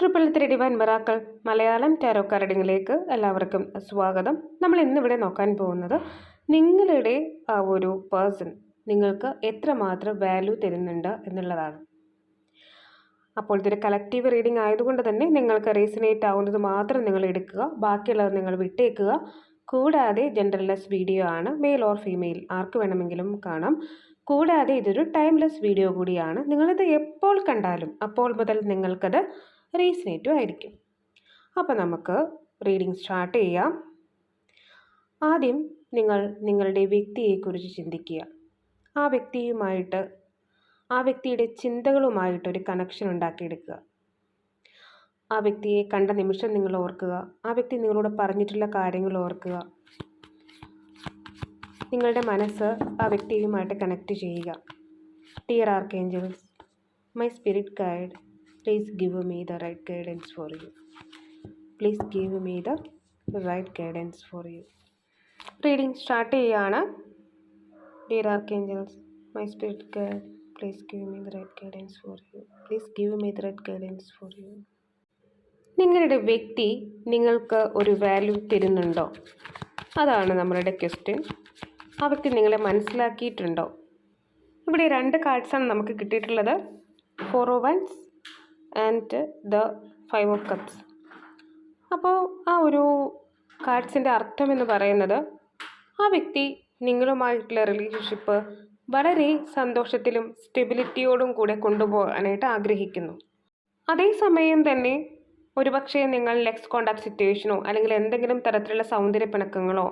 Triple three divine miracle Malayalam tarot കാർഡിങ്ങിലേക്ക് എല്ലാവർക്കും സ്വാഗതം. നമ്മൾ ഇന്നിവിടെ നോക്കാൻ പോകുന്നത് നിങ്ങളുടെ ആ ഒരു പേഴ്സൺ നിങ്ങൾക്ക് എത്രമാത്രം വാല്യൂ തരുന്നുണ്ട് എന്നുള്ളതാണ്. അപ്പോൾ ഇതൊരു കളക്റ്റീവ് റീഡിംഗ് ആയതുകൊണ്ട് തന്നെ നിങ്ങൾക്ക് റീസണേറ്റ് ആവുന്നത് മാത്രം നിങ്ങൾ എടുക്കുക ബാക്കിയുള്ളത് നിങ്ങൾ വിട്ടേക്കുക. കൂടാതെ ജെൻഡർലെസ് വീഡിയോ ആണ് മെയിൽ ഓർ ഫീമെയിൽ ആർക്ക് വേണമെങ്കിലും കാണാം. കൂടാതെ ഇതൊരു ടൈംലെസ് വീഡിയോ കൂടിയാണ്. നിങ്ങളിത് എപ്പോൾ കണ്ടാലും അപ്പോൾ മുതൽ നിങ്ങൾക്കത് റീസണേറ്റും ആയിരിക്കും അപ്പോൾ നമുക്ക് റീഡിംഗ് സ്റ്റാർട്ട് ചെയ്യാം. ആദ്യം നിങ്ങൾ നിങ്ങളുടെ വ്യക്തിയെക്കുറിച്ച് ചിന്തിക്കുക. ആ വ്യക്തിയുമായിട്ട് ആ വ്യക്തിയുടെ ചിന്തകളുമായിട്ട് ഒരു കണക്ഷൻ ഉണ്ടാക്കിയെടുക്കുക. ആ വ്യക്തിയെ കണ്ട നിമിഷം നിങ്ങൾ ഓർക്കുക. ആ വ്യക്തി നിങ്ങളോട് പറഞ്ഞിട്ടുള്ള കാര്യങ്ങൾ ഓർക്കുക. നിങ്ങളുടെ മനസ്സ് ആ വ്യക്തിയുമായിട്ട് കണക്റ്റ് ചെയ്യുക. Dear archangels my spirit guide please give me the right guidance for you please give me the right guidance for you reading start ചെയ്യുകയാണ് dear archangels my spirit guide please give me the right guidance for you please give me the right guidance for you നിങ്ങളുടെ വ്യക്തി നിങ്ങൾക്ക് ഒരു value തരുന്നുണ്ടോ? അതാണ് നമ്മളുടെ question ആ വ്യക്തി നിങ്ങളെ മനസ്സിലാക്കിയിട്ടുണ്ടോ? ഇവിടെ രണ്ട് കാർഡ്സാണ് നമുക്ക് കിട്ടിയിട്ടുള്ളത്. Four of wands and the five of cups അപ്പോൾ ആ ഒരു കാർഡ്സിന്റെ അർത്ഥം എന്ന് പറയുന്നത് ആ വ്യക്തി നിങ്ങളുമായിട്ടുള്ള റിലേഷൻഷിപ്പ് വളരെ സന്തോഷത്തിലും സ്റ്റെബിലിറ്റിയോടും കൂടെ കൊണ്ടുപോകാനായിട്ട് ആഗ്രഹിക്കുന്നു. അതേസമയം തന്നെ ഒരുപക്ഷെ നിങ്ങൾ ലെക്സ് കോണ്ടാക്ട് സിറ്റുവേഷനോ അല്ലെങ്കിൽ എന്തെങ്കിലും തരത്തിലുള്ള സൗന്ദര്യ പിണക്കങ്ങളോ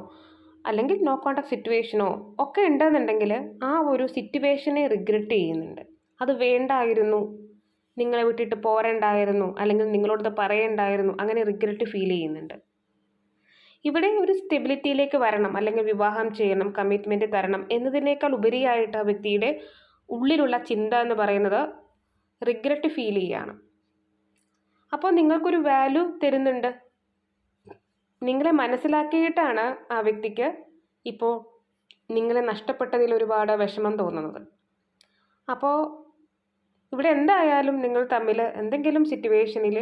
അല്ലെങ്കിൽ നോ കോണ്ടാക്ട് സിറ്റുവേഷനോ ഒക്കെ ഉണ്ടെന്നുണ്ടെങ്കിൽ ആ ഒരു സിറ്റുവേഷനെ റിഗ്രറ്റ് ചെയ്യുന്നുണ്ട്. അത് വേണ്ടായിരുന്നു നിങ്ങളെ വിട്ടിട്ട് പോരണ്ടായിരുന്നു അല്ലെങ്കിൽ നിങ്ങളോടത് പറയണ്ടായിരുന്നു അങ്ങനെ റിഗ്രറ്റ് ഫീൽ ചെയ്യുന്നുണ്ട്. ഇവിടെ ഒരു സ്റ്റെബിലിറ്റിയിലേക്ക് വരണം അല്ലെങ്കിൽ വിവാഹം ചെയ്യണം കമ്മിറ്റ്മെന്റ് തരണം എന്നതിനേക്കാൾ ഉപരിയായിട്ട് ആ വ്യക്തിയുടെ ഉള്ളിലുള്ള ചിന്ത എന്ന് പറയുന്നത് റിഗ്രറ്റ് ഫീൽ ചെയ്യുകയാണ് അപ്പോൾ നിങ്ങൾക്കൊരു വാല്യൂ തരുന്നുണ്ട്. നിങ്ങളെ മനസ്സിലാക്കിയിട്ടാണ് ആ വ്യക്തിക്ക് ഇപ്പോൾ നിങ്ങളെ നഷ്ടപ്പെട്ടതിൽ ഒരുപാട് വിഷമം തോന്നുന്നത്. അപ്പോൾ ഇവിടെ എന്തായാലും നിങ്ങൾ തമ്മിൽ എന്തെങ്കിലും സിറ്റുവേഷനിൽ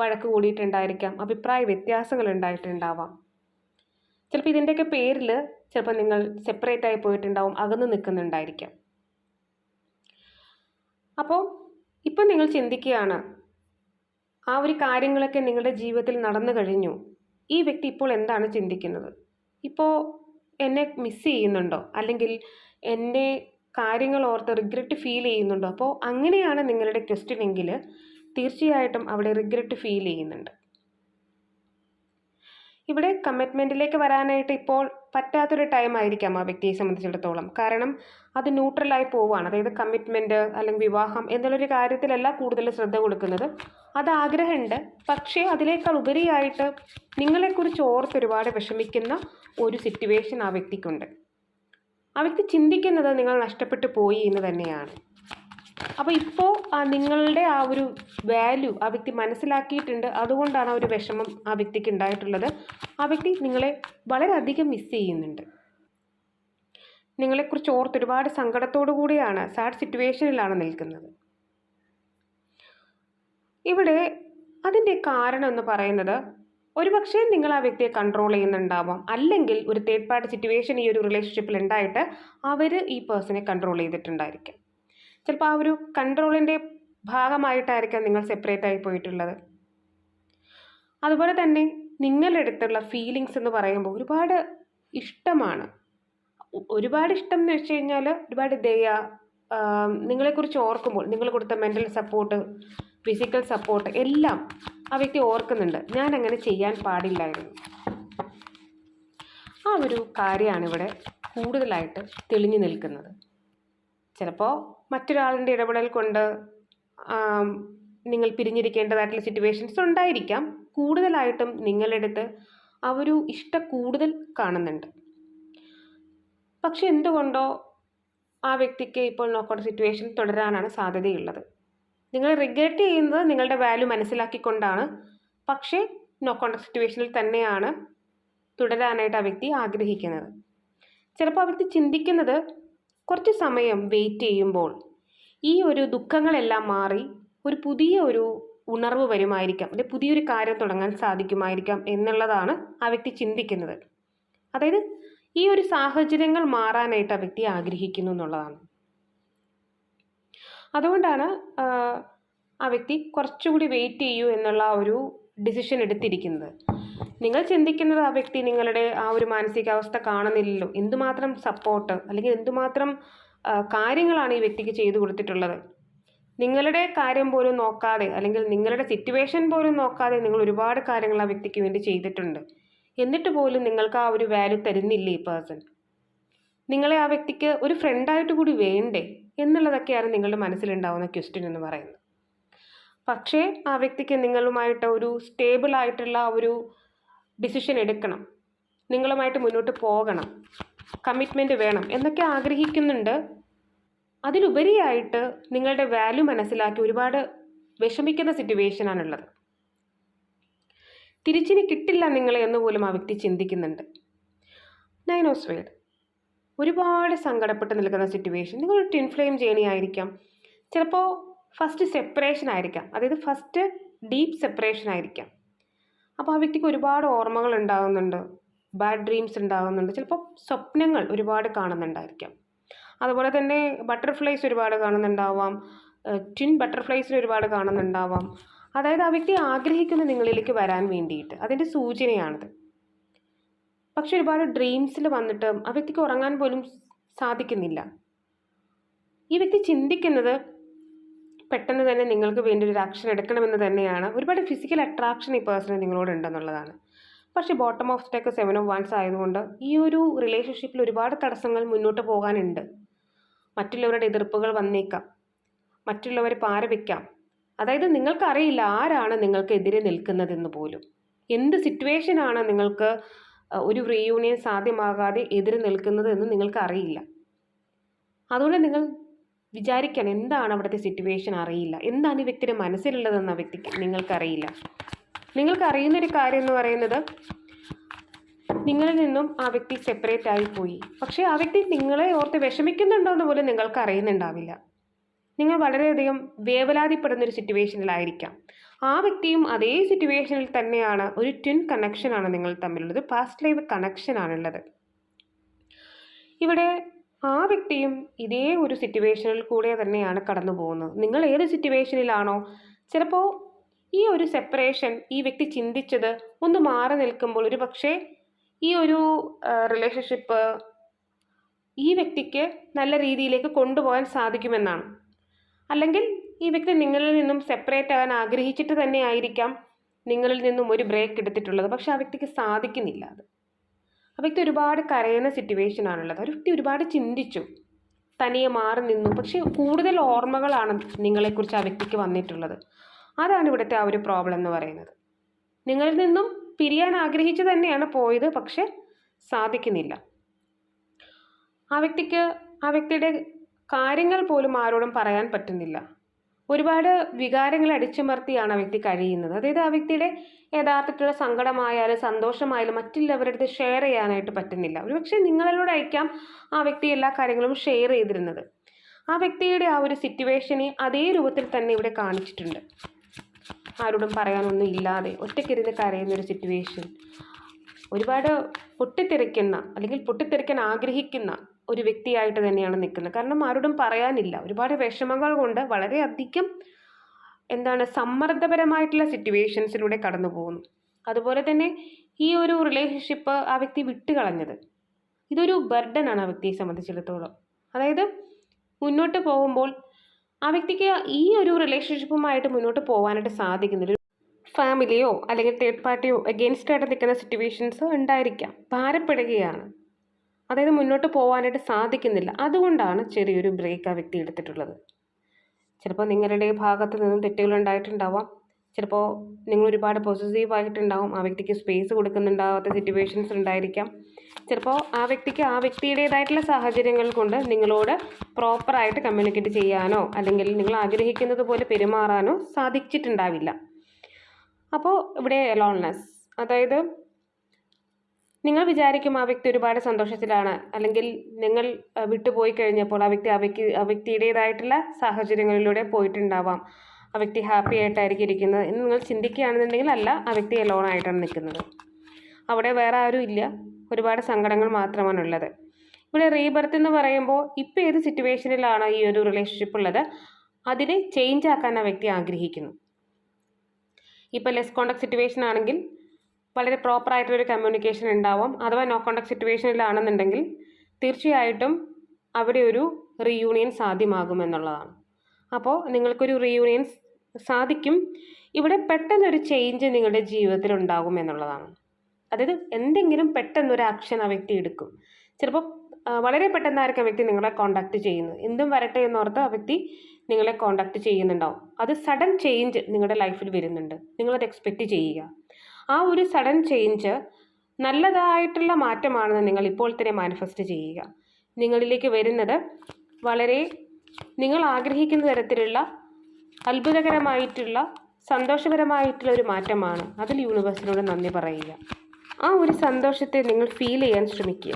വഴക്ക് കൂടിയിട്ടുണ്ടായിരിക്കാം അഭിപ്രായ വ്യത്യാസങ്ങൾ ഉണ്ടായിട്ടുണ്ടാവാം. ചിലപ്പോൾ ഇതിന്റെയൊക്കെ പേരിൽ ചിലപ്പോൾ നിങ്ങൾ സെപ്പറേറ്റ് ആയി പോയിട്ടുണ്ടാവും അകന്ന് നിൽക്കുന്നുണ്ടായിരിക്കാം. അപ്പോൾ ഇപ്പം നിങ്ങൾ ചിന്തിക്കുകയാണ് ആ ഒരു കാര്യങ്ങളൊക്കെ നിങ്ങളുടെ ജീവിതത്തിൽ നടന്നു കഴിഞ്ഞു. ഈ വ്യക്തി ഇപ്പോൾ എന്താണ് ചിന്തിക്കുന്നത്? ഇപ്പോൾ എന്നെ മിസ് ചെയ്യുന്നുണ്ടോ? അല്ലെങ്കിൽ എന്റെ കാര്യങ്ങൾ ഓർത്ത് റിഗ്രറ്റ് ഫീൽ ചെയ്യുന്നുണ്ടോ? അപ്പോൾ അങ്ങനെയാണ് നിങ്ങളുടെ ക്വസ്റ്റ്യൻ എങ്കിൽ തീർച്ചയായിട്ടും അവിടെ റിഗ്രറ്റ് ഫീൽ ചെയ്യുന്നുണ്ട്. ഇവിടെ കമ്മിറ്റ്മെന്റിലേക്ക് വരാനായിട്ട് ഇപ്പോൾ പറ്റാത്തൊരു ടൈം ആയിരിക്കാം ആ വ്യക്തിയെ സംബന്ധിച്ചിടത്തോളം. കാരണം അത് ന്യൂട്രലായി പോവുകയാണ്. അതായത് കമ്മിറ്റ്മെന്റ് അല്ലെങ്കിൽ വിവാഹം എന്നുള്ളൊരു കാര്യത്തിലല്ല കൂടുതൽ ശ്രദ്ധ കൊടുക്കുന്നത്. അത് ആഗ്രഹമുണ്ട്. പക്ഷേ അതിനേക്കാൾ ഉപരിയായിട്ട് നിങ്ങളെക്കുറിച്ച് ഓർത്ത് ഒരുപാട് വിഷമിക്കുന്ന ഒരു സിറ്റുവേഷൻ ആ വ്യക്തിക്കുണ്ട്. ആ വ്യക്തി ചിന്തിക്കുന്നത് നിങ്ങൾ നഷ്ടപ്പെട്ടു പോയി എന്ന് തന്നെയാണ്. അപ്പോൾ ഇപ്പോൾ നിങ്ങളുടെ ആ ഒരു വാല്യൂ ആ വ്യക്തി മനസ്സിലാക്കിയിട്ടുണ്ട്. അതുകൊണ്ടാണ് ആ ഒരു വിഷമം ആ വ്യക്തിക്ക് ഉണ്ടായിട്ടുള്ളത്. ആ വ്യക്തി നിങ്ങളെ വളരെയധികം മിസ് ചെയ്യുന്നുണ്ട്. നിങ്ങളെക്കുറിച്ച് ഓർത്ത് ഒരുപാട് സങ്കടത്തോടു കൂടിയാണ് സാഡ് സിറ്റുവേഷനിലാണ് നിൽക്കുന്നത്. ഇവിടെ അതിന്റെ കാരണം എന്ന് പറയുന്നത് ഒരുപക്ഷെ നിങ്ങൾ ആ വ്യക്തിയെ കൺട്രോൾ ചെയ്യുന്നുണ്ടാവാം. അല്ലെങ്കിൽ ഒരു തേർഡ് പാർട്ടി സിറ്റുവേഷൻ ഈ ഒരു റിലേഷൻഷിപ്പിൽ ഉണ്ടായിട്ട് അവർ ഈ പേഴ്സണെ കൺട്രോൾ ചെയ്തിട്ടുണ്ടായിരിക്കും. ചിലപ്പോൾ ആ ഒരു കൺട്രോളിന്റെ ഭാഗമായിട്ടായിരിക്കാം നിങ്ങൾ സെപ്പറേറ്റ് ആയി പോയിട്ടുള്ളത്. അതുപോലെ തന്നെ നിങ്ങളുടെ അടുത്തുള്ള ഫീലിങ്സ് എന്ന് പറയുമ്പോൾ ഒരുപാട് ഇഷ്ടമാണ്. ഒരുപാട് ഇഷ്ടം എന്ന് വെച്ച് കഴിഞ്ഞാൽ ഒരുപാട് ദയ നിങ്ങളെക്കുറിച്ച് ഓർക്കുമ്പോൾ നിങ്ങൾ കൊടുത്ത മെന്റൽ സപ്പോർട്ട് ഫിസിക്കൽ സപ്പോർട്ട് എല്ലാം ആ വ്യക്തി ഓർക്കുന്നുണ്ട്. ഞാൻ അങ്ങനെ ചെയ്യാൻ പാടില്ലായിരുന്നു. ആ ഒരു കാര്യമാണ് ഇവിടെ കൂടുതലായിട്ട് തെളിഞ്ഞു നിൽക്കുന്നത്. ചിലപ്പോൾ മറ്റൊരാളിന്റെ ഇടപെടൽ കൊണ്ട് നിങ്ങൾ പിരിഞ്ഞിരിക്കേണ്ടതായിട്ടുള്ള സിറ്റുവേഷൻസ് ഉണ്ടായിരിക്കാം. കൂടുതലായിട്ടും നിങ്ങളുടെ അടുത്ത് ആ ഒരു ഇഷ്ട കൂടുതൽ കാണുന്നുണ്ട്. പക്ഷെ എന്തുകൊണ്ടോ ആ വ്യക്തിക്ക് ഇപ്പോൾ നോക്കേണ്ട സിറ്റുവേഷൻ തുടരാനാണ് സാധ്യതയുള്ളത്. നിങ്ങൾ റിഗ്രറ്റ് ചെയ്യുന്നത് നിങ്ങളുടെ വാല്യൂ മനസ്സിലാക്കിക്കൊണ്ടാണ്. പക്ഷേ നോ കോണ്ടാക്ട് സിറ്റുവേഷനിൽ തന്നെയാണ് തുടരാനായിട്ട് ആ വ്യക്തി ആഗ്രഹിക്കുന്നത്. ചിലപ്പോൾ ആ വ്യക്തി ചിന്തിക്കുന്നത് കുറച്ച് സമയം വെയിറ്റ് ചെയ്യുമ്പോൾ ഈ ഒരു ദുഃഖങ്ങളെല്ലാം മാറി ഒരു പുതിയ ഒരു ഉണർവ് വരുമായിരിക്കാം. അല്ലെങ്കിൽ പുതിയൊരു കാര്യം തുടങ്ങാൻ സാധിക്കുമായിരിക്കാം എന്നുള്ളതാണ് ആ വ്യക്തി ചിന്തിക്കുന്നത്. അതായത് ഈ ഒരു സാഹചര്യങ്ങൾ മാറാനായിട്ട് ആ വ്യക്തി ആഗ്രഹിക്കുന്നു എന്നുള്ളതാണ്. അതുകൊണ്ടാണ് ആ വ്യക്തി കുറച്ചുകൂടി വെയിറ്റ് ചെയ്യൂ എന്നുള്ള ഒരു ഡിസിഷൻ എടുത്തിരിക്കുന്നത്. നിങ്ങൾ ചിന്തിക്കുന്നത് ആ വ്യക്തി നിങ്ങളുടെ ആ ഒരു മാനസികാവസ്ഥ കാണുന്നില്ലല്ലോ. എന്തുമാത്രം സപ്പോർട്ട് അല്ലെങ്കിൽ എന്തുമാത്രം കാര്യങ്ങളാണ് ഈ വ്യക്തിക്ക് ചെയ്തു കൊടുത്തിട്ടുള്ളത്? നിങ്ങളുടെ കാര്യം പോലും നോക്കാതെ അല്ലെങ്കിൽ നിങ്ങളുടെ സിറ്റുവേഷൻ പോലും നോക്കാതെ നിങ്ങൾ ഒരുപാട് കാര്യങ്ങൾ ആ വ്യക്തിക്ക് വേണ്ടി ചെയ്തിട്ടുണ്ട്. എന്നിട്ട് പോലും നിങ്ങൾക്ക് ആ ഒരു വാല്യൂ തരുന്നില്ല ഈ പേഴ്സൺ നിങ്ങളെ ആ വ്യക്തിക്ക് ഒരു ഫ്രണ്ടായിട്ട് കൂടി വേണ്ടേ എന്നുള്ളതൊക്കെയാണ് നിങ്ങളുടെ മനസ്സിലുണ്ടാവുന്ന ക്വസ്റ്റ്യൻ എന്ന് പറയുന്നത്. പക്ഷേ ആ വ്യക്തിക്ക് നിങ്ങളുമായിട്ട് ഒരു സ്റ്റേബിളായിട്ടുള്ള ഒരു ഡിസിഷൻ എടുക്കണം. നിങ്ങളുമായിട്ട് മുന്നോട്ട് പോകണം. കമ്മിറ്റ്മെന്റ് വേണം എന്നൊക്കെ ആഗ്രഹിക്കുന്നുണ്ട്. അതിലുപരിയായിട്ട് നിങ്ങളുടെ വാല്യൂ മനസ്സിലാക്കി ഒരുപാട് വിഷമിക്കുന്ന സിറ്റുവേഷനാണുള്ളത് തിരിച്ചിനി കിട്ടില്ല നിങ്ങളെ എന്ന് പോലും ആ വ്യക്തി ചിന്തിക്കുന്നുണ്ട്. നൈൻ ഒരുപാട് സങ്കടപ്പെട്ട് നിൽക്കുന്ന സിറ്റുവേഷൻ നിങ്ങൾ ടിൻ ഫ്ലെയിം ജേണി ആയിരിക്കാം. ചിലപ്പോൾ ഫസ്റ്റ് സെപ്പറേഷൻ ആയിരിക്കാം. അതായത് ഫസ്റ്റ് ഡീപ്പ് സെപ്പറേഷൻ ആയിരിക്കാം. അപ്പോൾ ആ വ്യക്തിക്ക് ഒരുപാട് ഓർമ്മകൾ ഉണ്ടാകുന്നുണ്ട് ബാഡ് ഡ്രീംസ് ഉണ്ടാകുന്നുണ്ട് ചിലപ്പോൾ സ്വപ്നങ്ങൾ ഒരുപാട് കാണുന്നുണ്ടായിരിക്കാം. അതുപോലെ തന്നെ ബട്ടർഫ്ലൈസ് ഒരുപാട് കാണുന്നുണ്ടാവാം. ട്വിൻ ബട്ടർഫ്ലൈസിന് ഒരുപാട് കാണുന്നുണ്ടാവാം. അതായത് ആ വ്യക്തി ആഗ്രഹിക്കുന്ന നിങ്ങളിലേക്ക് വരാൻ വേണ്ടിയിട്ട്. അതിന്റെ സൂചനയാണിത്. പക്ഷെ ഒരുപാട് ഡ്രീംസിൽ വന്നിട്ട് ആ വ്യക്തിക്ക് ഉറങ്ങാൻ പോലും സാധിക്കുന്നില്ല. ഈ വ്യക്തി ചിന്തിക്കുന്നത് പെട്ടെന്ന് തന്നെ നിങ്ങൾക്ക് വേണ്ടി ഒരു ആക്ഷൻ എടുക്കണമെന്ന് തന്നെയാണ്. ഒരുപാട് ഫിസിക്കൽ അട്രാക്ഷൻ ഈ പേഴ്സണ് നിങ്ങളോട് ഉണ്ടെന്നുള്ളതാണ്. പക്ഷേ bottom of stack seven of wands ആയതുകൊണ്ട് ഈ ഒരു റിലേഷൻഷിപ്പിൽ ഒരുപാട് തടസ്സങ്ങൾ മുന്നോട്ട് പോകാനുണ്ട്. മറ്റുള്ളവരുടെ എതിർപ്പുകൾ വന്നേക്കാം. മറ്റുള്ളവർ പാര അതായത് നിങ്ങൾക്കറിയില്ല ആരാണ് നിങ്ങൾക്ക് എതിരെ നിൽക്കുന്നതെന്ന് പോലും. എന്ത് സിറ്റുവേഷനാണ് നിങ്ങൾക്ക് ഒരു റീയൂണിയൻ സാധ്യമാകാതെ എതിരെ നിൽക്കുന്നത് എന്ന് നിങ്ങൾക്ക് അറിയില്ല അതുകൊണ്ട് നിങ്ങൾ വിചാരിക്കാൻ എന്താണ് അവിടുത്തെ സിറ്റുവേഷൻ അറിയില്ല. എന്താണ് ഈ വ്യക്തിയുടെ മനസ്സിലുള്ളതെന്ന് ആ വ്യക്തിക്ക് നിങ്ങൾക്കറിയില്ല. നിങ്ങൾക്കറിയുന്നൊരു കാര്യം എന്ന് പറയുന്നത് നിങ്ങളിൽ നിന്നും ആ വ്യക്തി സെപ്പറേറ്റ് ആയി പോയി. പക്ഷേ ആ വ്യക്തി നിങ്ങളെ ഓർത്ത് വിഷമിക്കുന്നുണ്ടോ എന്ന് പോലും നിങ്ങൾക്ക് അറിയുന്നുണ്ടാവില്ല നിങ്ങൾ വളരെയധികം വേവലാതിപ്പെടുന്നൊരു സിറ്റുവേഷനിലായിരിക്കാം ആ വ്യക്തിയും അതേ സിറ്റുവേഷനിൽ തന്നെയാണ്. ഒരു ട്വിൻ കണക്ഷനാണ് നിങ്ങൾ തമ്മിലുള്ളത്. പാസ്റ്റ് ലൈഫ് കണക്ഷനാണുള്ളത് ഇവിടെ ആ വ്യക്തിയും ഇതേ ഒരു സിറ്റുവേഷനിൽ കൂടെ തന്നെയാണ് കടന്നു പോകുന്നത്. നിങ്ങൾ ഏത് സിറ്റുവേഷനിലാണോ ചിലപ്പോൾ ഈ ഒരു സെപ്പറേഷൻ ഈ വ്യക്തി ചിന്തിച്ചത് ഒന്ന് മാറി നിൽക്കുമ്പോൾ ഒരു പക്ഷേ ഈ ഒരു റിലേഷൻഷിപ്പ് ഈ വ്യക്തിക്ക് നല്ല രീതിയിലേക്ക് കൊണ്ടുപോകാൻ സാധിക്കുമെന്നാണ്. അല്ലെങ്കിൽ ഈ വ്യക്തി നിങ്ങളിൽ നിന്നും സെപ്പറേറ്റ് ആകാൻ ആഗ്രഹിച്ചിട്ട് തന്നെ ആയിരിക്കാം നിങ്ങളിൽ നിന്നും ഒരു ബ്രേക്ക് എടുത്തിട്ടുള്ളത്. പക്ഷെ ആ വ്യക്തിക്ക് സാധിക്കുന്നില്ല അത്. ആ വ്യക്തി ഒരുപാട് കരയുന്ന സിറ്റുവേഷൻ ആണുള്ളത്. ആ വ്യക്തി ഒരുപാട് ചിന്തിച്ചു. തനിയെ മാറി നിന്നു. പക്ഷേ കൂടുതൽ ഓർമ്മകളാണ് നിങ്ങളെക്കുറിച്ച് ആ വ്യക്തിക്ക് വന്നിട്ടുള്ളത്. അതാണ് ഇവിടുത്തെ ആ ഒരു പ്രോബ്ലം എന്ന് പറയുന്നത്. നിങ്ങളിൽ നിന്നും പിരിയാൻ ആഗ്രഹിച്ചു തന്നെയാണ് പോയത് പക്ഷെ സാധിക്കുന്നില്ല. ആ വ്യക്തിക്ക് ആ വ്യക്തിയുടെ കാര്യങ്ങൾ പോലും ആരോടും പറയാൻ പറ്റുന്നില്ല. ഒരുപാട് വികാരങ്ങൾ അടിച്ചമർത്തിയാണ് ആ വ്യക്തി കഴിയുന്നത്. അതായത് ആ വ്യക്തിയുടെ യഥാർത്ഥത്തിലുള്ള സങ്കടമായാലും സന്തോഷമായാലും മറ്റുള്ളവരുടെ അടുത്ത് ഷെയർ ചെയ്യാനായിട്ട് പറ്റുന്നില്ല. ഒരുപക്ഷെ നിങ്ങളിലൂടെ അയക്കാം ആ വ്യക്തി എല്ലാ കാര്യങ്ങളും ഷെയർ ചെയ്തിരുന്നത്. ആ വ്യക്തിയുടെ ആ ഒരു സിറ്റുവേഷനെ അതേ രൂപത്തിൽ തന്നെ ഇവിടെ കാണിച്ചിട്ടുണ്ട്. ആരോടും പറയാനൊന്നും ഇല്ലാതെ ഒറ്റയ്ക്കിരുന്ന് കരയുന്ന ഒരു സിറ്റുവേഷൻ ഒരുപാട് പൊട്ടിത്തെറിക്കുന്ന അല്ലെങ്കിൽ പൊട്ടിത്തെറിക്കാൻ ആഗ്രഹിക്കുന്ന ഒരു വ്യക്തിയായിട്ട് തന്നെയാണ് നിൽക്കുന്നത്. കാരണം ആരോടും പറയാനില്ല. ഒരുപാട് വിഷമങ്ങൾ കൊണ്ട് വളരെയധികം എന്താണ് സമ്മർദ്ദപരമായിട്ടുള്ള സിറ്റുവേഷൻസിലൂടെ കടന്നു പോകുന്നു. അതുപോലെ തന്നെ ഈ ഒരു റിലേഷൻഷിപ്പ് ആ വ്യക്തി വിട്ടുകളഞ്ഞത്. ഇതൊരു ബർഡനാണ് ആ വ്യക്തിയെ സംബന്ധിച്ചിടത്തോളം. അതായത് മുന്നോട്ട് പോകുമ്പോൾ ആ വ്യക്തിക്ക് ഈ ഒരു റിലേഷൻഷിപ്പുമായിട്ട് മുന്നോട്ട് പോകാനായിട്ട് സാധിക്കുന്നില്ല. ഫാമിലിയോ അല്ലെങ്കിൽ തേർഡ് പാർട്ടിയോ അഗെയിൻസ്റ്റ് ആയിട്ട് നിൽക്കുന്ന സിറ്റുവേഷൻസ് ഉണ്ടായിരിക്കാം. ഭാരപ്പെടുകയാണ്. അതായത് മുന്നോട്ട് പോകാനായിട്ട് സാധിക്കുന്നില്ല. അതുകൊണ്ടാണ് ചെറിയൊരു ബ്രേക്ക് ആ വ്യക്തി എടുത്തിട്ടുള്ളത്. ചിലപ്പോൾ നിങ്ങളുടെ ഭാഗത്ത് നിന്നും തെറ്റുകൾ ഉണ്ടായിട്ടുണ്ടാവാം. ചിലപ്പോൾ നിങ്ങൾ ഒരുപാട് പോസിറ്റീവ് ആയിട്ടുണ്ടാവും. ആ വ്യക്തിക്ക് സ്പേസ് കൊടുക്കുന്നുണ്ടാവാത്ത സിറ്റുവേഷൻസ് ഉണ്ടായിരിക്കാം. ചിലപ്പോൾ ആ വ്യക്തിക്ക് ആ വ്യക്തിയുടേതായിട്ടുള്ള സാഹചര്യങ്ങൾ കൊണ്ട് നിങ്ങളോട് പ്രോപ്പറായിട്ട് കമ്മ്യൂണിക്കേറ്റ് ചെയ്യാനോ അല്ലെങ്കിൽ നിങ്ങൾ ആഗ്രഹിക്കുന്നത് പോലെ പെരുമാറാനോ സാധിച്ചിട്ടുണ്ടാവില്ല. അപ്പോൾ ഇവിടെ അലോൺനെസ് അതായത് നിങ്ങൾ വിചാരിക്കും ആ വ്യക്തി ഒരുപാട് സന്തോഷത്തിലാണ്. അല്ലെങ്കിൽ നിങ്ങൾ വിട്ടുപോയി കഴിഞ്ഞപ്പോൾ ആ വ്യക്തി ആ വ്യക്തി വ്യക്തിയുടേതായിട്ടുള്ള സാഹചര്യങ്ങളിലൂടെ പോയിട്ടുണ്ടാവാം. ആ വ്യക്തി ഹാപ്പി ആയിട്ടായിരിക്കും ഇരിക്കുന്നത് എന്ന് നിങ്ങൾ ചിന്തിക്കുകയാണെന്നുണ്ടെങ്കിൽ അല്ല ആ വ്യക്തി alone ആയിട്ടാണ് നിൽക്കുന്നത്. അവിടെ വേറെ ആരും ഇല്ല. ഒരുപാട് സങ്കടങ്ങൾ മാത്രമാണ് ഉള്ളത്. ഇവിടെ റീബർത്ത് എന്ന് പറയുമ്പോൾ ഇപ്പോൾ ഏത് സിറ്റുവേഷനിലാണ് ഈ ഒരു റിലേഷൻഷിപ്പ് ഉള്ളത്? അതിനെ ചേഞ്ച് ആക്കാൻ ആ വ്യക്തി ആഗ്രഹിക്കുന്നു. ഇപ്പോൾ ലെസ് കോണ്ടാക്ട് സിറ്റുവേഷൻ ആണെങ്കിൽ വളരെ പ്രോപ്പറായിട്ടുള്ളൊരു കമ്മ്യൂണിക്കേഷൻ ഉണ്ടാവും അഥവാ നോ കോണ്ടാക്ട് സിറ്റുവേഷനിലാണെന്നുണ്ടെങ്കിൽ തീർച്ചയായിട്ടും അവിടെ ഒരു റീയൂണിയൻ സാധ്യമാകുമെന്നുള്ളതാണ് അപ്പോൾ നിങ്ങൾക്കൊരു റീയൂണിയൻ സാധിക്കും. ഇവിടെ പെട്ടെന്നൊരു ചേഞ്ച് നിങ്ങളുടെ ജീവിതത്തിൽ ഉണ്ടാകും എന്നുള്ളതാണ്. അതായത് എന്തെങ്കിലും പെട്ടെന്നൊരു ആക്ഷൻ ആ വ്യക്തി എടുക്കും. ചിലപ്പോൾ വളരെ പെട്ടെന്നായിരിക്കും ആ വ്യക്തി നിങ്ങളെ കോണ്ടാക്ട് ചെയ്യുന്നത്. എന്തും വരട്ടെ എന്നോർത്ത് ആ വ്യക്തി നിങ്ങളെ കോണ്ടാക്ട് ചെയ്യുന്നുണ്ടാവും. അത് സഡൻ ചേഞ്ച് നിങ്ങളുടെ ലൈഫിൽ വരുന്നുണ്ട്. നിങ്ങളത് എക്സ്പെക്റ്റ് ചെയ്യുക. ആ ഒരു സഡൻ ചേഞ്ച് നല്ലതായിട്ടുള്ള മാറ്റമാണെന്ന് നിങ്ങൾ ഇപ്പോൾ തന്നെ മാനിഫെസ്റ്റ് ചെയ്യുക. നിങ്ങളിലേക്ക് വരുന്നത് വളരെ നിങ്ങൾ ആഗ്രഹിക്കുന്ന തരത്തിലുള്ള അത്ഭുതകരമായിട്ടുള്ള സന്തോഷകരമായിട്ടുള്ള ഒരു മാറ്റമാണ്. അതിൽ യൂണിവേഴ്സിനോട് നന്ദി പറയുക. ആ ഒരു സന്തോഷത്തെ നിങ്ങൾ ഫീൽ ചെയ്യാൻ ശ്രമിക്കുക.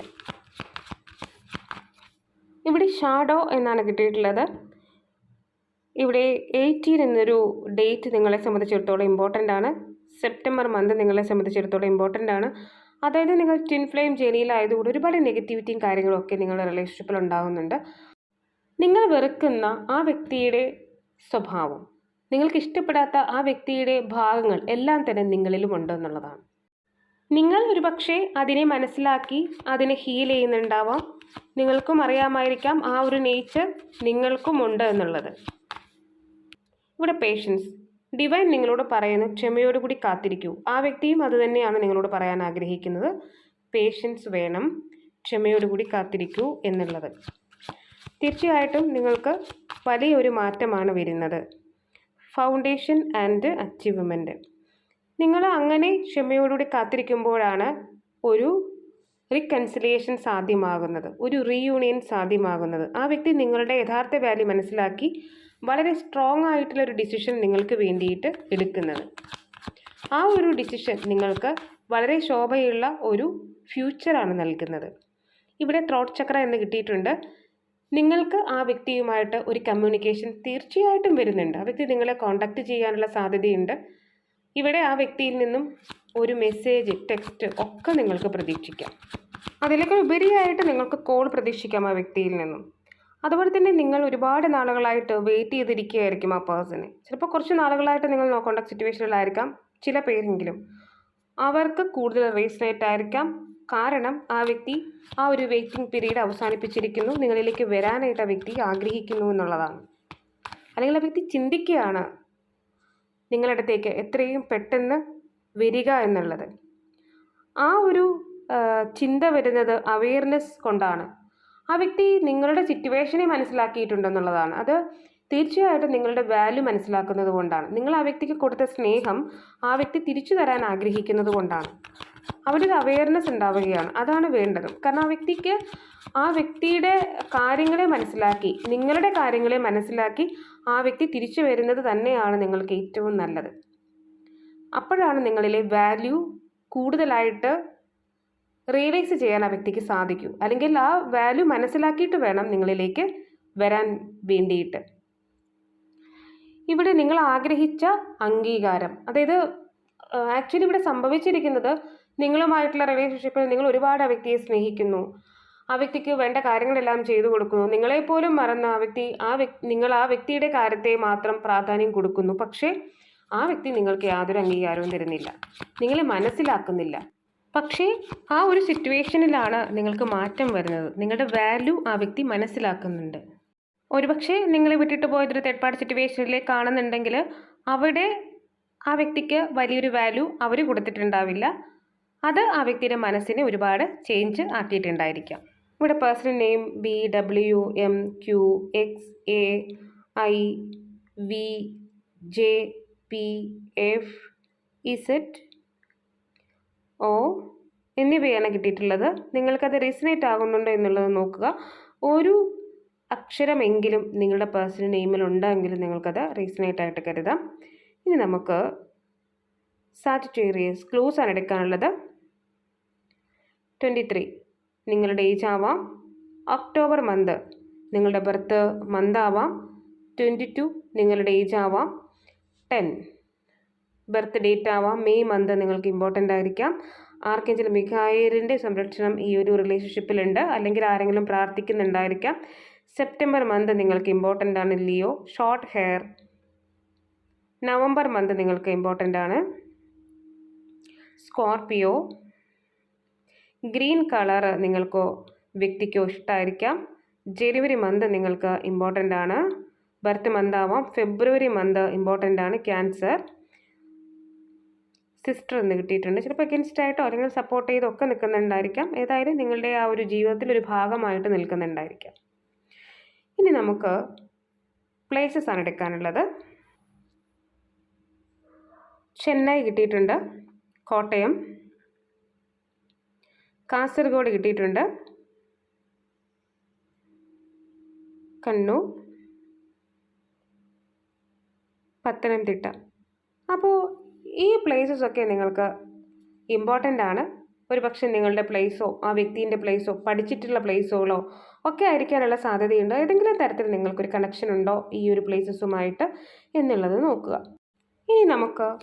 ഇവിടെ ഷാഡോ എന്നാണ് കിട്ടിയിട്ടുള്ളത്. ഇവിടെ എയ്റ്റീൻ എന്നൊരു ഡേറ്റ് നിങ്ങളെ സംബന്ധിച്ചിടത്തോളം ഇമ്പോർട്ടന്റ് ആണ്. സെപ്റ്റംബർ മന്ത് നിങ്ങളെ സംബന്ധിച്ചിടത്തോളം ഇമ്പോർട്ടന്റ് ആണ്. അതായത് നിങ്ങൾ ട്വിൻ ഫ്ലെയിം ജേലിയിലായതുകൊണ്ട് ഒരുപാട് നെഗറ്റിവിറ്റിയും കാര്യങ്ങളും ഒക്കെ നിങ്ങളുടെ റിലേഷൻഷിപ്പിൽ ഉണ്ടാകുന്നുണ്ട് നിങ്ങൾ വെറുക്കുന്ന ആ വ്യക്തിയുടെ സ്വഭാവം നിങ്ങൾക്ക് ഇഷ്ടപ്പെടാത്ത ആ വ്യക്തിയുടെ ഭാഗങ്ങൾ എല്ലാം തന്നെ നിങ്ങളിലും ഉണ്ട് എന്നുള്ളതാണ്. നിങ്ങൾ ഒരുപക്ഷെ അതിനെ മനസ്സിലാക്കി അതിനെ ഹീൽ ചെയ്യുന്നുണ്ടാവാം. നിങ്ങൾക്കും അറിയാമായിരിക്കാം ആ ഒരു നേച്ചർ നിങ്ങൾക്കും ഉണ്ട് എന്നുള്ളത്. ഇവിടെ പേഷ്യൻസ് ഡിവൈൻ നിങ്ങളോട് പറയുന്നു ക്ഷമയോടുകൂടി കാത്തിരിക്കൂ. ആ വ്യക്തിയും അത് തന്നെയാണ് നിങ്ങളോട് പറയാൻ ആഗ്രഹിക്കുന്നത്. പേഷ്യൻസ് വേണം. ക്ഷമയോടുകൂടി കാത്തിരിക്കൂ എന്നുള്ളത്. തീർച്ചയായിട്ടും നിങ്ങൾക്ക് വലിയൊരു മാറ്റമാണ് വരുന്നത്. ഫൗണ്ടേഷൻ ആൻഡ് അച്ചീവ്മെന്റ് നിങ്ങൾ അങ്ങനെ ക്ഷമയോടുകൂടി കാത്തിരിക്കുമ്പോഴാണ് ഒരു റീകൺസിലിയേഷൻ സാധ്യമാകുന്നത്. ഒരു റീയൂണിയൻ സാധ്യമാകുന്നത്. ആ വ്യക്തി നിങ്ങളുടെ യഥാർത്ഥ വാല്യൂ മനസ്സിലാക്കി വളരെ സ്ട്രോങ് ആയിട്ടുള്ള ഒരു ഡിസിഷൻ നിങ്ങൾക്ക് വേണ്ടിയിട്ട് എടുക്കുന്നത്. ആ ഒരു ഡിസിഷൻ നിങ്ങൾക്ക് വളരെ ശോഭയുള്ള ഒരു ഫ്യൂച്ചറാണ് നൽകുന്നത്. ഇവിടെ ത്രോട്ട് ചക്ര എന്ന് കിട്ടിയിട്ടുണ്ട്. നിങ്ങൾക്ക് ആ വ്യക്തിയുമായിട്ട് ഒരു കമ്മ്യൂണിക്കേഷൻ തീർച്ചയായിട്ടും വരുന്നുണ്ട്. ആ വ്യക്തി നിങ്ങളെ കോണ്ടാക്ട് ചെയ്യാനുള്ള സാധ്യതയുണ്ട്. ഇവിടെ ആ വ്യക്തിയിൽ നിന്നും ഒരു മെസ്സേജ് ടെക്സ്റ്റ് ഒക്കെ നിങ്ങൾക്ക് പ്രതീക്ഷിക്കാം. അതിലേക്ക് ഉപരിയായിട്ട് നിങ്ങൾക്ക് കോൾ പ്രതീക്ഷിക്കാം ആ വ്യക്തിയിൽ നിന്നും. അതുപോലെ തന്നെ നിങ്ങൾ ഒരുപാട് നാളുകളായിട്ട് വെയിറ്റ് ചെയ്തിരിക്കുകയായിരിക്കും ആ പേഴ്സണെ ചിലപ്പോൾ കുറച്ച് നാളുകളായിട്ട് നിങ്ങൾ നോ സിറ്റുവേഷനിലായിരിക്കാം ചില പേരെങ്കിലും. അവർക്ക് കൂടുതൽ റീസണേറ്റ് ആയിരിക്കാം. കാരണം ആ വ്യക്തി ആ ഒരു വെയിറ്റിംഗ് പീരീഡ് അവസാനിപ്പിച്ചിരിക്കുന്നു നിങ്ങളിലേക്ക് വരാനായിട്ട് ആ വ്യക്തി ആഗ്രഹിക്കുന്നു എന്നുള്ളതാണ്. അല്ലെങ്കിൽ ആ വ്യക്തി ചിന്തിക്കുകയാണ് നിങ്ങളുടെ അടുത്തേക്ക് എത്രയും പെട്ടെന്ന് വരിക എന്നുള്ളത്. ആ ഒരു ചിന്ത വരുന്നത് അവെയർനെസ് കൊണ്ടാണ്. ആ വ്യക്തി നിങ്ങളുടെ സിറ്റുവേഷനെ മനസ്സിലാക്കിയിട്ടുണ്ടെന്നുള്ളതാണ്. അത് തീർച്ചയായിട്ടും നിങ്ങളുടെ വാല്യൂ മനസ്സിലാക്കുന്നത് കൊണ്ടാണ്. നിങ്ങൾ ആ വ്യക്തിക്ക് കൊടുത്ത സ്നേഹം ആ വ്യക്തി തിരിച്ചു തരാൻ ആഗ്രഹിക്കുന്നത് കൊണ്ടാണ്. അവരൊരു അവയർനെസ് ഉണ്ടാവുകയാണ്. അതാണ് വേണ്ടത്. കാരണം ആ വ്യക്തിക്ക് ആ വ്യക്തിയുടെ കാര്യങ്ങളെ മനസ്സിലാക്കി നിങ്ങളുടെ കാര്യങ്ങളെ മനസ്സിലാക്കി ആ വ്യക്തി തിരിച്ചു വരുന്നത് തന്നെയാണ് നിങ്ങൾക്ക് ഏറ്റവും നല്ലത്. അപ്പോഴാണ് നിങ്ങളിലെ വാല്യൂ കൂടുതലായിട്ട് റിയലൈസ് ചെയ്യാൻ ആ വ്യക്തിക്ക് സാധിക്കൂ. അല്ലെങ്കിൽ ആ വാല്യൂ മനസ്സിലാക്കിയിട്ട് വേണം നിങ്ങളിലേക്ക് വരാൻ വേണ്ടിയിട്ട്. ഇവിടെ നിങ്ങൾ ആഗ്രഹിച്ച അംഗീകാരം അതായത് ആക്ച്വലി ഇവിടെ സംഭവിച്ചിരിക്കുന്നത് നിങ്ങളുമായിട്ടുള്ള റിലേഷൻഷിപ്പിൽ നിങ്ങൾ ഒരുപാട് ആ വ്യക്തിയെ സ്നേഹിക്കുന്നു. ആ വ്യക്തിക്ക് വേണ്ട കാര്യങ്ങളെല്ലാം ചെയ്തു കൊടുക്കുന്നു. നിങ്ങളെപ്പോലും മറന്ന ആ വ്യക്തി ആ വ്യക്തി നിങ്ങൾ ആ വ്യക്തിയുടെ കാര്യത്തെ മാത്രം പ്രാധാന്യം കൊടുക്കുന്നു. പക്ഷേ ആ വ്യക്തി നിങ്ങൾക്ക് യാതൊരു അംഗീകാരവും തരുന്നില്ല. നിങ്ങളെ മനസ്സിലാക്കുന്നില്ല. പക്ഷേ ആ ഒരു സിറ്റുവേഷനിലാണ് നിങ്ങൾക്ക് മാറ്റം വരുന്നത്. നിങ്ങളുടെ വാല്യൂ ആ വ്യക്തി മനസ്സിലാക്കുന്നുണ്ട്. ഒരുപക്ഷെ നിങ്ങളെ വിട്ടിട്ട് പോയതൊരു തേർഡ് പാർട്ടി സിറ്റുവേഷനിലേക്ക് കാണുന്നുണ്ടെങ്കിൽ അവിടെ ആ വ്യക്തിക്ക് വലിയൊരു വാല്യൂ അവർ കൊടുത്തിട്ടുണ്ടാവില്ല. അത് ആ വ്യക്തിയുടെ മനസ്സിനെ ഒരുപാട് ചേഞ്ച് ആക്കിയിട്ടുണ്ടായിരിക്കാം. ഇവിടെ personal name B W M Q X A I V J P F Z O എന്നിവയാണ് കിട്ടിയിട്ടുള്ളത്. നിങ്ങൾക്കത് റെസിനേറ്റ് ആകുന്നുണ്ടോ എന്നുള്ളത് നോക്കുക. ഒരു അക്ഷരമെങ്കിലും നിങ്ങളുടെ പേഴ്സണൽ നെയിമിൽ ഉണ്ടെങ്കിൽ നിങ്ങൾക്കത് റീസണേറ്റ് ആയിട്ട് കരുതാം. ഇനി നമുക്ക് സാറ്റിറ്റേറിയസ് ക്ലൂസ് ആണ് എടുക്കാനുള്ളത്. ട്വന്റി ത്രീ നിങ്ങളുടെ ഏജ് ആവാം. ഒക്ടോബർ മന്ത് നിങ്ങളുടെ ബർത്ത് മന്ത് ആവാം. ട്വന്റി ടു നിങ്ങളുടെ ഏജ് ആവാം. ടെൻ ബർത്ത് ഡേറ്റ് ആവാം. മെയ് മന്ത് നിങ്ങൾക്ക് ഇമ്പോർട്ടന്റ് ആയിരിക്കാം. ആർക്കെങ്കിൽ മിഖായേലിന്റെ സംരക്ഷണം ഈ ഒരു റിലേഷൻഷിപ്പിലുണ്ട് അല്ലെങ്കിൽ ആരെങ്കിലും പ്രാർത്ഥിക്കുന്നുണ്ടായിരിക്കാം. സെപ്റ്റംബർ മന്ത് നിങ്ങൾക്ക് ഇമ്പോർട്ടന്റ് ആണ്. Leo short hair November month നിങ്ങൾക്ക് ഇമ്പോർട്ടന്റ് ആണ്. സ്കോർപിയോ. ഗ്രീൻ കളർ നിങ്ങൾക്കോ വ്യക്തിക്കോ ഇഷ്ടമായിരിക്കാം ജനുവരി മന്ത് നിങ്ങൾക്ക് ഇമ്പോർട്ടന്റ് ആണ്. ബർത്ത് മന്ത് ആവാം. ഫെബ്രുവരി മന്ത് ഇമ്പോർട്ടന്റ് ആണ്. ക്യാൻസർ. സിസ്റ്റർ എന്ന് കിട്ടിയിട്ടുണ്ട്. ചിലപ്പോൾ അഗൻസ്റ്റ് ആയിട്ടോ അല്ലെങ്കിൽ സപ്പോർട്ട് ചെയ്തോ ഒക്കെ നിൽക്കുന്നുണ്ടായിരിക്കാം. ഏതായാലും നിങ്ങളുടെ ആ ഒരു ജീവിതത്തിൽ ഒരു ഭാഗമായിട്ട് നിൽക്കുന്നുണ്ടായിരിക്കാം. ഇനി നമുക്ക് പ്ലേസസ് ആണ് എടുക്കാനുള്ളത്. ചെന്നൈ കിട്ടിയിട്ടുണ്ട്. കോട്ടയം. കാസർഗോഡ് കിട്ടിയിട്ടുണ്ട്. കണ്ണൂർ. പത്തനംതിട്ട. അപ്പോൾ ഈ പ്ലേസസ് ഒക്കെ നിങ്ങൾക്ക് ഇമ്പോർട്ടന്റ് ആണ്. ഒരു പക്ഷേ നിങ്ങളുടെ പ്ലേസോ ആ വ്യക്തിന്റെ പ്ലേസോ പഠിച്ചിട്ടുള്ള പ്ലേസുകളോ ഒക്കെ ആയിരിക്കാനുള്ള സാധ്യതയുണ്ടോ. ഏതെങ്കിലും തരത്തിൽ നിങ്ങൾക്കൊരു കണക്ഷൻ ഉണ്ടോ ഈ ഒരു പ്ലേസസുമായിട്ട് എന്നുള്ളത് നോക്കുക. ഇനി നമുക്ക്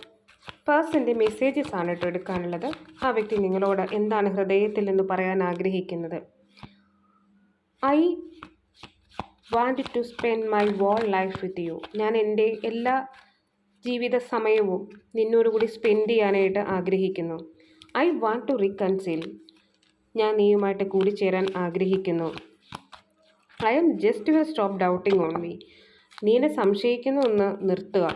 പേഴ്സന്റെ മെസ്സേജസ് ആണ് കേട്ടോ എടുക്കാനുള്ളത്. ആ വ്യക്തി നിങ്ങളോട് എന്താണ് ഹൃദയത്തിൽ നിന്ന് പറയാൻ ആഗ്രഹിക്കുന്നത്? I want to spend my whole life with you ഞാൻ എന്റെ എല്ലാ ജീവിത സമയവും നിന്നോട് കൂടി സ്പെൻഡ് ചെയ്യാനായിട്ട് ആഗ്രഹിക്കുന്നു. ഐ വാണ്ട് ടു റീകൺസിൽ ഞാൻ നീയുമായിട്ട് കൂടിച്ചേരാൻ ആഗ്രഹിക്കുന്നു. I'm just you stop doubting on me നീ എന്നെ സംശയിക്കുന്നു ഒന്ന് നിർത്തുക.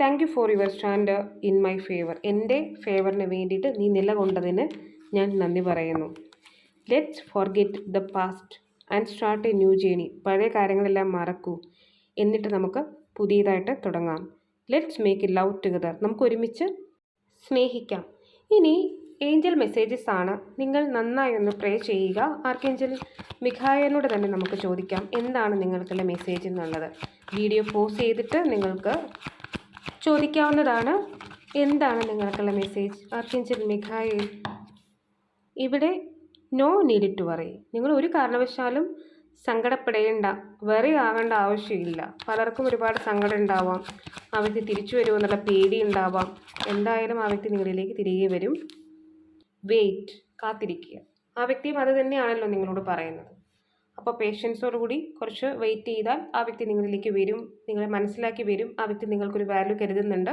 Thank you for your stand in my favour എന്റെ ഫേവറിന് വേണ്ടിയിട്ട് നീ നിലകൊണ്ടതിന് ഞാൻ നന്ദി പറയുന്നു. Let's forget the past and start a new journey പഴയ കാര്യങ്ങളെല്ലാം മറക്കൂ. എന്നിട്ട് നമുക്ക് പുതിയതായിട്ട് തുടങ്ങാം. Let's make a love together നമുക്ക് ഒരുമിച്ച് സ്നേഹിക്കാം. ഇനി ഏഞ്ചൽ മെസ്സേജസ് ആണ്. നിങ്ങൾ നന്നായി ഒന്ന് പ്രേ ചെയ്യുക. ആർക്കേഞ്ചൽ മിഖായനോട് തന്നെ നമുക്ക് ചോദിക്കാം. എന്താണ് നിങ്ങൾക്കുള്ള മെസ്സേജ് എന്നുള്ളത്? വീഡിയോ പോസ് ചെയ്തിട്ട് നിങ്ങൾക്ക് ചോദിക്കാവുന്നതാണ്. എന്താണ് നിങ്ങൾക്കുള്ള മെസ്സേജ് ആർക്കേഞ്ചൽ മിഖായ ഇവിടെ നോ നീഡ് ടു വറി നിങ്ങൾ ഒരു കാരണവശാലും സങ്കടപ്പെടേണ്ട വെറി ആകേണ്ട ആവശ്യമില്ല. പലർക്കും ഒരുപാട് സങ്കടം ഉണ്ടാവാം ആ വ്യക്തി തിരിച്ചു വരുമെന്നുള്ള പേടി ഉണ്ടാവാം എന്തായാലും ആ വ്യക്തി നിങ്ങളിലേക്ക് തിരികെ വരും. വെയിറ്റ് കാത്തിരിക്കുക. ആ വ്യക്തിയും അത് തന്നെയാണല്ലോ നിങ്ങളോട് പറയുന്നത്. അപ്പോൾ പേഷ്യൻസോടുകൂടി കുറച്ച് വെയിറ്റ് ചെയ്താൽ ആ വ്യക്തി നിങ്ങളിലേക്ക് വരും. നിങ്ങളെ മനസ്സിലാക്കി വരും. ആ വ്യക്തി നിങ്ങൾക്കൊരു വാല്യൂ കരുതുന്നുണ്ട്.